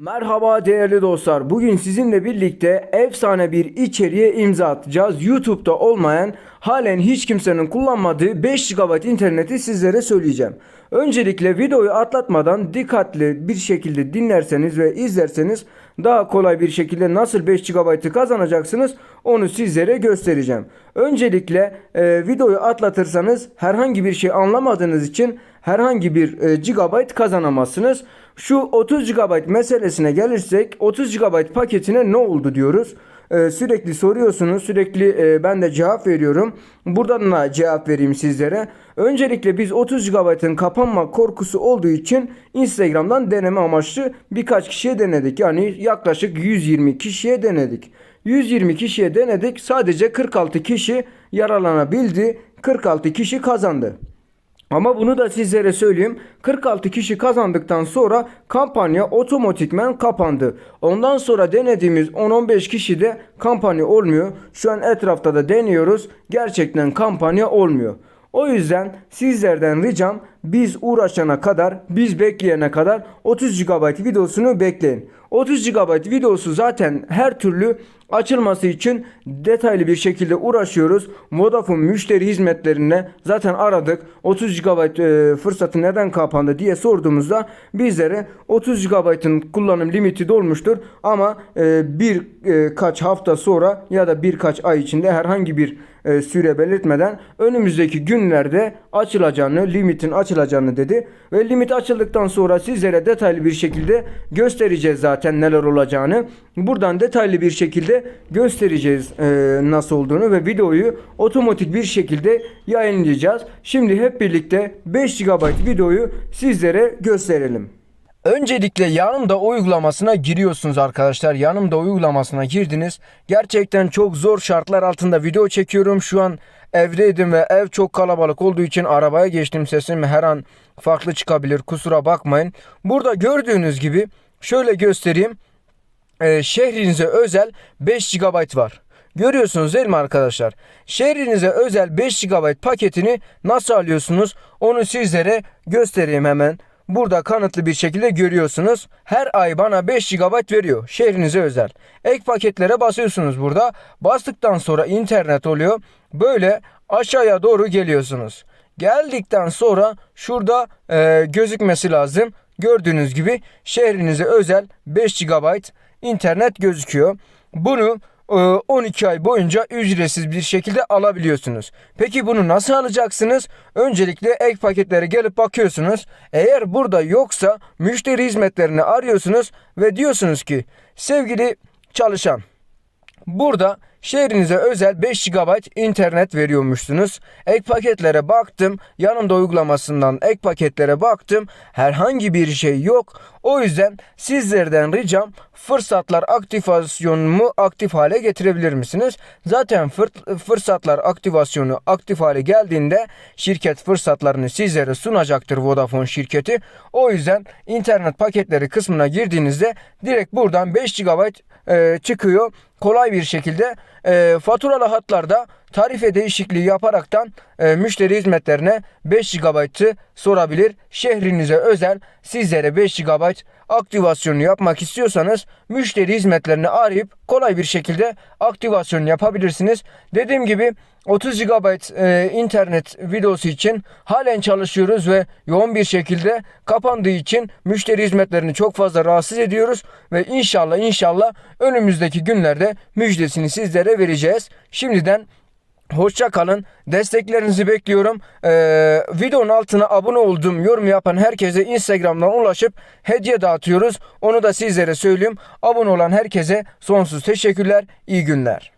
Merhaba değerli dostlar. Bugün sizinle birlikte efsane bir içeriğe imza atacağız. YouTube'da olmayan, halen hiç kimsenin kullanmadığı 5 GB interneti sizlere söyleyeceğim. Öncelikle videoyu atlatmadan dikkatli bir şekilde dinlerseniz ve izlerseniz daha kolay bir şekilde nasıl 5 GB'ı kazanacaksınız onu sizlere göstereceğim. Öncelikle e, videoyu atlatırsanız herhangi bir şey anlamadığınız için herhangi bir e, GB kazanamazsınız. Şu 30 GB meselesine gelirsek 30 GB paketine ne oldu diyoruz. Ee, sürekli soruyorsunuz. Sürekli e, ben de cevap veriyorum. Buradan da cevap vereyim sizlere. Öncelikle biz 30 GB'ın kapanma korkusu olduğu için Instagram'dan deneme amaçlı birkaç kişiye denedik. Yani yaklaşık 120 kişiye denedik. 120 kişiye denedik. Sadece 46 kişi yaralanabildi. 46 kişi kazandı. Ama bunu da sizlere söyleyeyim. 46 kişi kazandıktan sonra kampanya otomatikmen kapandı. Ondan sonra denediğimiz 10-15 kişi de kampanya olmuyor. Şu an etrafta da deniyoruz. Gerçekten kampanya olmuyor. O yüzden sizlerden ricam biz uğraşana kadar, biz bekleyene kadar 30 GB videosunu bekleyin. 30 GB videosu zaten her türlü açılması için detaylı bir şekilde uğraşıyoruz. Vodafone müşteri hizmetlerine zaten aradık. 30 GB e, fırsatı neden kapandı diye sorduğumuzda bizlere 30 GB'ın kullanım limiti dolmuştur ama e, birkaç hafta sonra ya da birkaç ay içinde herhangi bir e, süre belirtmeden önümüzdeki günlerde açılacağını, limitin açılacağını dedi. Ve limit açıldıktan sonra sizlere detaylı bir şekilde göstereceğiz zaten neler olacağını. Buradan detaylı bir şekilde göstereceğiz e, nasıl olduğunu ve videoyu otomatik bir şekilde yayınlayacağız. Şimdi hep birlikte 5 GB videoyu sizlere gösterelim. Öncelikle yanımda uygulamasına giriyorsunuz arkadaşlar. Yanımda uygulamasına girdiniz. Gerçekten çok zor şartlar altında video çekiyorum. Şu an evdeydim ve ev çok kalabalık olduğu için arabaya geçtim. Sesim her an farklı çıkabilir. Kusura bakmayın. Burada gördüğünüz gibi şöyle göstereyim. Ee, şehrinize özel 5 GB var. Görüyorsunuz değil mi arkadaşlar? Şehrinize özel 5 GB paketini nasıl alıyorsunuz? Onu sizlere göstereyim hemen. Burada kanıtlı bir şekilde görüyorsunuz. Her ay bana 5 GB veriyor. Şehrinize özel. Ek paketlere basıyorsunuz burada. Bastıktan sonra internet oluyor. Böyle aşağıya doğru geliyorsunuz. Geldikten sonra şurada e, gözükmesi lazım. Gördüğünüz gibi şehrinize özel 5 GB internet gözüküyor. Bunu 12 ay boyunca ücretsiz bir şekilde alabiliyorsunuz. Peki bunu nasıl alacaksınız? Öncelikle ek paketlere gelip bakıyorsunuz. Eğer burada yoksa müşteri hizmetlerini arıyorsunuz ve diyorsunuz ki sevgili çalışan Burada şehrinize özel 5 GB internet veriyormuşsunuz. Ek paketlere baktım. Yanımda uygulamasından ek paketlere baktım. Herhangi bir şey yok. O yüzden sizlerden ricam fırsatlar aktivasyonumu aktif hale getirebilir misiniz? Zaten fır- fırsatlar aktivasyonu aktif hale geldiğinde şirket fırsatlarını sizlere sunacaktır Vodafone şirketi. O yüzden internet paketleri kısmına girdiğinizde direkt buradan 5 GB e, çıkıyor. Kolay bir şekilde e, faturalı hatlarda tarife değişikliği yaparaktan e, müşteri hizmetlerine 5 GB'ı sorabilir. Şehrinize özel sizlere 5 GB aktivasyonu yapmak istiyorsanız müşteri hizmetlerini arayıp kolay bir şekilde aktivasyon yapabilirsiniz. Dediğim gibi 30 GB e, internet videosu için halen çalışıyoruz ve yoğun bir şekilde kapandığı için müşteri hizmetlerini çok fazla rahatsız ediyoruz ve inşallah inşallah önümüzdeki günlerde müjdesini sizlere vereceğiz. Şimdiden Hoşça kalın. Desteklerinizi bekliyorum. Ee, videonun altına abone olduğum yorum yapan herkese Instagram'dan ulaşıp hediye dağıtıyoruz. Onu da sizlere söyleyeyim. Abone olan herkese sonsuz teşekkürler. İyi günler.